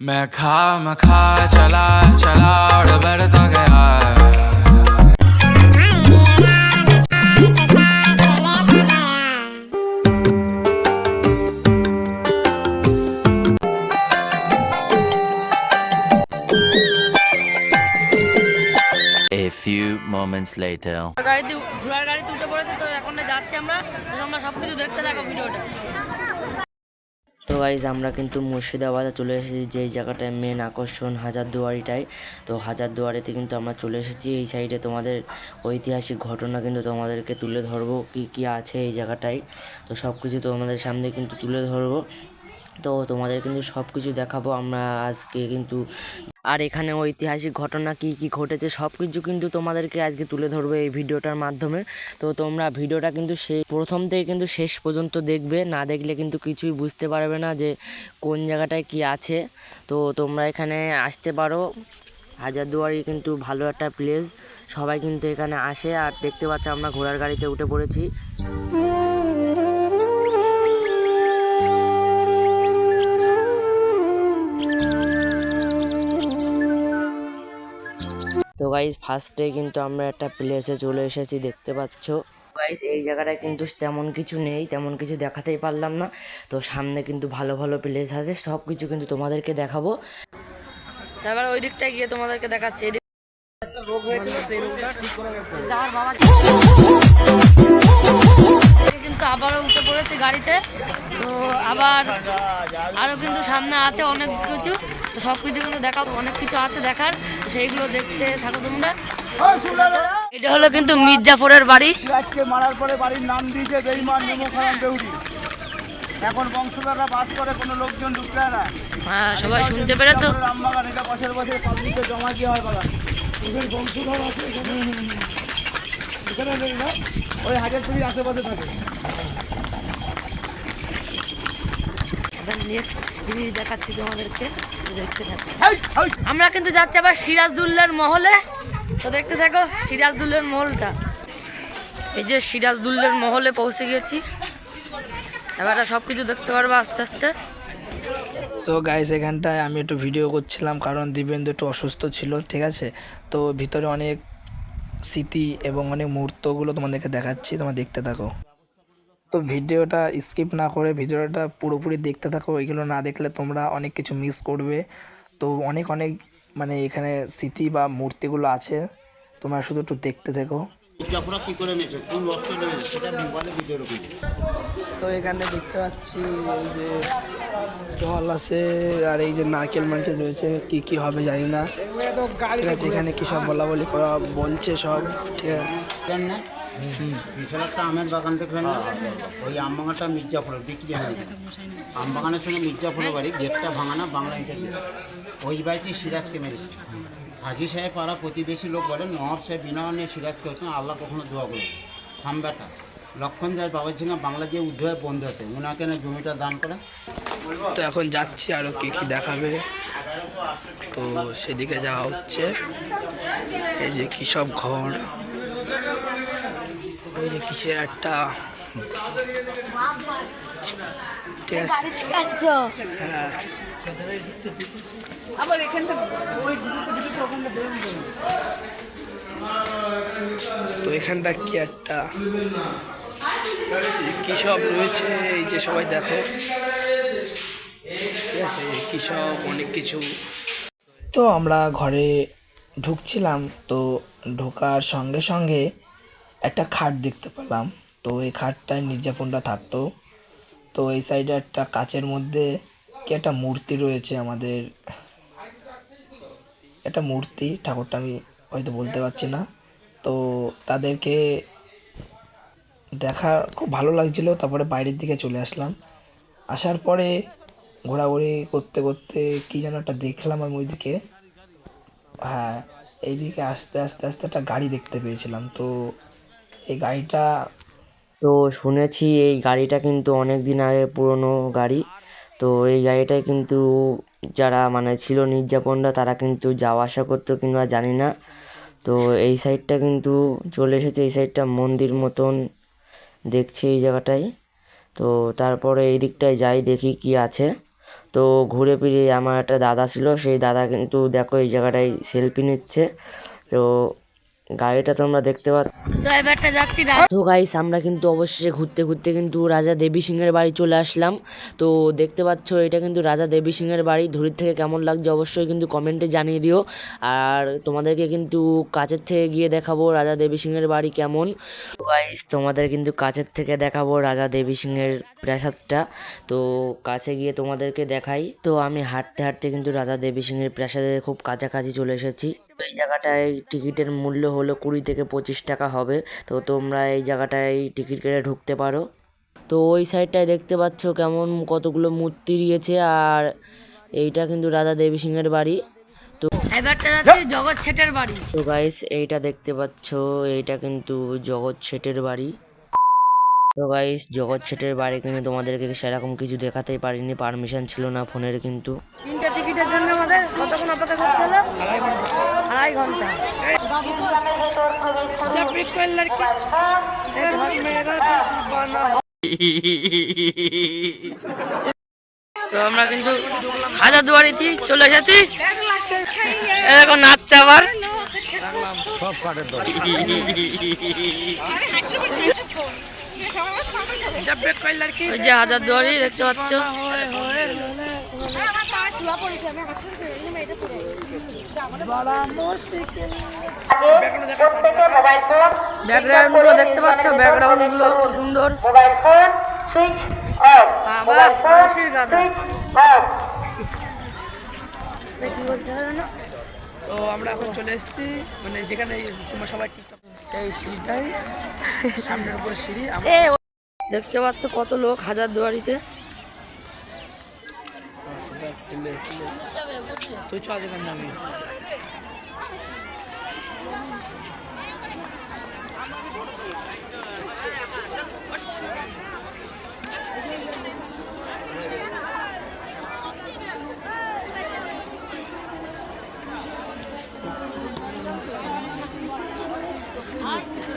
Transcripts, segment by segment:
मैं खा मैं खा चला चला और बढ़ता गया A few moments later. গাড়িতে ঘোড়ার গাড়িতে উঠে পড়েছে তো এখন যাচ্ছি আমরা তো তোমরা সব কিছু দেখতে থাকো ভিডিওটা তো গাইজ আমরা কিন্তু মুর্শিদাবাদে চলে এসেছি, যেই জায়গাটায় মেন আকর্ষণ হাজারদুয়ারিটায় তো হাজারদুয়ারিতে কিন্তু আমরা চলে এসেছি, এই সাইডে তোমাদের ঐতিহাসিক ঘটনা কিন্তু তোমাদেরকে তুলে ধরবো, কি কি আছে এই জায়গাটায়। তো সব কিছু তোমাদের সামনে কিন্তু তুলে ধরবো। তো তোমাদের কিন্তু সব কিছু দেখাবো, আমরা আজকে কিন্তু আর এখানে ঐতিহাসিক ঘটনা কি কি ঘটেছে সব কিছু কিন্তু তোমাদেরকে আজকে তুলে ধরবো এই ভিডিওটার মাধ্যমে। তো তোমরা ভিডিওটা কিন্তু সেই প্রথম থেকে কিন্তু শেষ পর্যন্ত দেখবে, না দেখলে কিন্তু কিছুই বুঝতে পারবে না যে কোন জায়গাটায় কি আছে। তো তোমরা এখানে আসতে পারো, হাজারদুয়ারি কিন্তু ভালো একটা প্লেস সবাই কিন্তু এখানে আসে, আর দেখতে পাচ্ছ আমরা ঘোড়ার গাড়িতে উঠে পড়েছি। তো গাইজ ফার্স্টে কিন্তু আমরা একটা প্লেসে চলে এসেছি, দেখতে পাচ্ছ। গাইজ এই জায়গাটায় কিন্তু তেমন কিছু নেই, তেমন কিছু দেখাতেই পারলাম না। তো সামনে কিন্তু ভালো ভালো প্লেস আছে সব কিছু কিন্তু তোমাদেরকে দেখাবো। তারপর ওই দিকটায় গিয়ে তোমাদেরকে দেখাচ্ছি, এদিক কিন্তু আবারও উঠে পড়েছে গাড়িতে। তো আবার আরও কিন্তু সামনে আছে অনেক কিছু। তো সব কিছু কিন্তু দেখাবো অনেক কিছু আছে দেখার সেইগুলো দেখতে থাকো তোমরা। এটা হলো কিন্তু মির্জাফরের বাড়ি। আজকে মারার পরে বাড়ির নাম দিয়েছে বেইমান নেমোখারাম দেউরি। এখন বংশধররা বাস করে কোনো লোকজন ঢুকলে না। হ্যাঁ সবাই শুনতে পেরেছ? রামবাগান এটা বছর বছর পাবলিকে জমা দিয়ে হয় বাগান। ওদের বংশধর আছে এখানে। নেই না ওই হাজার তুই আশেপাশে থাকে। জিনিস দেখাচ্ছি তোমাদেরকে। আমরা কিন্তু যাচ্ছি আবার সিরাজদুল্লার মহলে। তো দেখতে থাকো সিরাজদুল্লার মহলটা। এই যে সিরাজদুল্লার মহলে পৌঁছে গেছি। এবার সব কিছু দেখতে পারব আস্তে আস্তে। সো গাইস এখানটায় আমি একটু ভিডিও করছিলাম কারণ দিবেন্দু একটু অসুস্থ ছিল, ঠিক আছে? তো ভিতরে অনেক স্মৃতি এবং অনেক মুহূর্তগুলো তোমাদেরকে দেখাচ্ছি, তোমরা দেখতে থাকো। তো ভিডিওটা স্কিপ না করে ভিডিওটা পুরোপুরি দেখতে থাকো। এগুলো না দেখলে তোমরা অনেক কিছু মিস করবে। তো অনেক অনেক মানে এখানে স্মৃতি বা মূর্তিগুলো আছে। তোমরা শুধু একটু দেখতে থেকো। তো এখানে দেখতে পাচ্ছি এই যে জল আছে আর এই যে নারকেল মার্কেট রয়েছে। কি কি হবে জানি না। ঠিক আছে এখানে কি সব বলা বলি করা বলছে সব। ঠিক আছে। দেখলেন না বিশাল একটা আমের বাগান দেখলেন না? ওই আম বাগানটা মির্জাফরের বিক্রি হয়ে গেছে আম বাগানের সঙ্গে মির্জাফরের বাড়ি, গেটটা ভাঙানা বাংলা ইন্টারভিউ ওই বাড়িতে সিরাজকে মেরেছে। হাজি সাহেব পাড়া প্রতিবেশী লোক বলেন নবাব সাহেব বিনা নিয়ে সিরাজকে হতো আল্লাহ কখনো দোয়া করে থামবাটা লক্ষণ যায় বাবার ঝিঙা বাংলা দিয়ে উদ্ধ বন্ধ হতে। ওনাকে না জমিটা দান করে তো এখন যাচ্ছি আরও কি কি দেখাবে। তো সেদিকে যাওয়া হচ্ছে। এই যে কি সব ঘর। ওই যে কিসের একটা হ্যাঁ। তো এখানটা কি একটা? কি সব রয়েছে? এই যে সবাই দেখো। ঠিক আছে কি সব? অনেক কিছু। তো আমরা ঘরে ঢুকছিলাম। তো ঢোকার সঙ্গে সঙ্গে একটা খাট দেখতে পেলাম। তো এই খাটটায় নির্যাপনটা থাকতো। তো এই সাইডে একটা কাচের মধ্যে কি একটা মূর্তি রয়েছে আমাদের। একটা মূর্তি, ঠাকুরটা আমি হয়তো বলতে পারছি না। তো তাদেরকে দেখা খুব ভালো লাগছিল, তারপরে বাইরের দিকে চলে আসলাম। আসার পরে ঘোরাঘুরি করতে করতে কি যেন একটা দেখলাম আমি ওইদিকে। হ্যাঁ এইদিকে আস্তে আস্তে আস্তে একটা গাড়ি দেখতে পেয়েছিলাম। তো এই গাড়িটা তো শুনেছি এই গাড়িটা কিন্তু অনেক দিন আগে পুরনো গাড়ি। তো এই গাড়িটায় কিন্তু যারা মানে ছিল নির্যাপনরা তারা কিন্তু যাওয়া আসা করতো কিংবা জানি না। তো এই সাইডটা কিন্তু চলে এসেছে, এই সাইডটা মন্দির মতন দেখছি এই জায়গাটায়। তো তারপরে এই দিকটায় যাই, দেখি কি আছে। তো ঘুরে ফিরে আমার একটা দাদা ছিল, সেই দাদা কিন্তু দেখো এই জায়গাটায় সেলফি নিচ্ছে। তো গাড়িটা তোমরা দেখতে পাচ্ছ তো গাইস আমরা কিন্তু অবশেষে ঘুরতে ঘুরতে কিন্তু রাজা দেবী সিংহের বাড়ি চলে আসলাম। তো দেখতে পাচ্ছ এটা কিন্তু রাজা দেবী সিংহের বাড়ি। দূরের থেকে কেমন লাগছে অবশ্যই কিন্তু কমেন্টে জানিয়ে দিও। আর তোমাদেরকে কিন্তু কাছের থেকে গিয়ে দেখাবো রাজা দেবী সিংহের বাড়ি কেমন। গাইস তোমাদের কিন্তু কাছের থেকে দেখাবো রাজা দেবী সিংহের প্রাসাদটা। তো কাছে গিয়ে তোমাদেরকে দেখাই। তো আমি হাঁটতে হাঁটতে কিন্তু রাজা দেবী সিংহের প্রাসাদের খুব কাছাকাছি চলে এসেছি। এই জায়গাটায় টিকিটের মূল্য হলো কুড়ি থেকে পঁচিশ টাকা হবে। তো তোমরা এই জায়গাটায় টিকিট কেটে ঢুকতে পারো। তো ওই সাইডটায় দেখতে পাচ্ছ কেমন কতগুলো মূর্তি দিয়েছে আর এইটা কিন্তু রাজা দেবী সিংহের বাড়ি। এবারটা যাচ্ছি জগৎ শেঠের বাড়ি। তো গাইস এইটা দেখতে পাচ্ছ এইটা কিন্তু জগৎ শেঠের বাড়ি। তো গাইস জগৎ শেঠের বাড়ি কিন্তু তোমাদেরকে সেরকম কিছু দেখাতেই পারিনি পারমিশন ছিল না ফোনের কিন্তু। তিনটা টিকিটের জন্য আমাদের কতক্ষণ অপেক্ষা করতে হলো? আড়াই ঘণ্টা। তো আমরা কিন্তু হাজার দুয়ারিতে চলে এসেছি এরকম নাচছে আবার হাজার দুয়ারি দেখতে পাচ্ছ। ব্যাকগ্রাউন্ডগুলো দেখতে পাচ্ছ? ব্যাকগ্রাউন্ডগুলো খুব সুন্দর। তো আমরা এখন চলে এসেছি মানে যেখানে তোমরা সবাই টিকটক এই সিঁড়িটাই সামনের উপরে সিঁড়ি দেখতে পাচ্ছ কত লোক হাজার দুয়ারিতে। তুই চ যেখানে নামি সাহায্য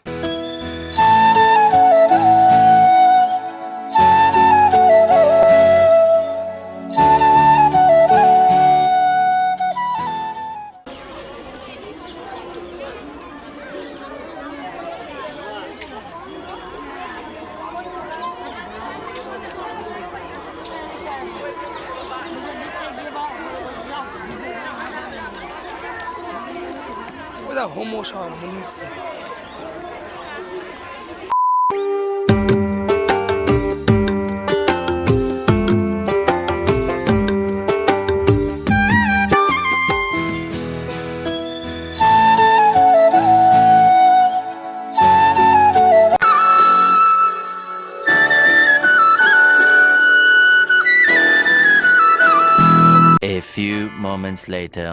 সব মনে হচ্ছে A few moments later.